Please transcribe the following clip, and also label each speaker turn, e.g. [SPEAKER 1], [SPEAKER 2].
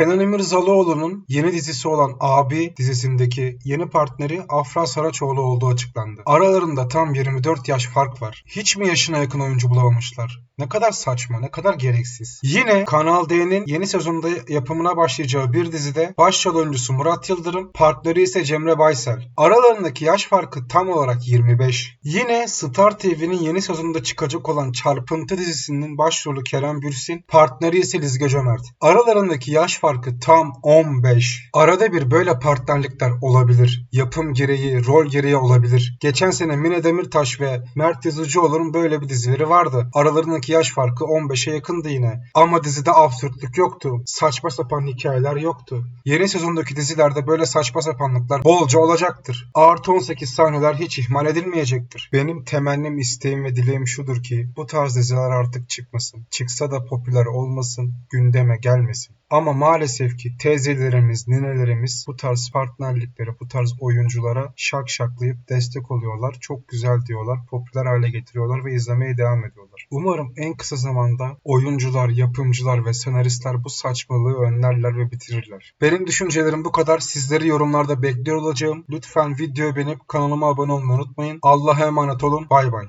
[SPEAKER 1] Kenan İmirzalıoğlu'nun yeni dizisi olan Abi dizisindeki yeni partneri Afra Saraçoğlu olduğu açıklandı. Aralarında tam 24 yaş fark var. Hiç mi yaşına yakın oyuncu bulamamışlar? Ne kadar saçma, ne kadar gereksiz. Yine Kanal D'nin yeni sezonda yapımına başlayacağı bir dizide başrol oyuncusu Murat Yıldırım, partneri ise Cemre Baysel. Aralarındaki yaş farkı tam olarak 25. Yine Star TV'nin yeni sezonunda çıkacak olan Çarpıntı dizisinin başrolü Kerem Bürsin, partneri ise Lizge Cömert. Aralarındaki yaş farkı tam 15. Arada bir böyle partnerlikler olabilir. Yapım gereği, rol gereği olabilir. Geçen sene Mine Demirtaş ve Mert Yazıcıoğlu'nun böyle bir dizileri vardı. Aralarındaki yaş farkı 15'e yakındı yine. Ama dizide absürtlük yoktu. Saçma sapan hikayeler yoktu. Yeni sezondaki dizilerde böyle saçma sapanlıklar bolca olacaktır. Artı 18 sahneler hiç ihmal edilmeyecektir. Benim temennim, isteğim ve dileğim şudur ki bu tarz diziler artık çıkmasın. Çıksa da popüler olmasın, gündeme gelmesin. Ama maalesef ki teyzelerimiz, ninelerimiz bu tarz partnerliklere, bu tarz oyunculara şak şaklayıp destek oluyorlar. Çok güzel diyorlar, popüler hale getiriyorlar ve izlemeye devam ediyorlar. Umarım en kısa zamanda oyuncular, yapımcılar ve senaristler bu saçmalığı önlerler ve bitirirler. Benim düşüncelerim bu kadar. Sizleri yorumlarda bekliyor olacağım. Lütfen videoyu beğenip kanalıma abone olmayı unutmayın. Allah'a emanet olun. Bay bay.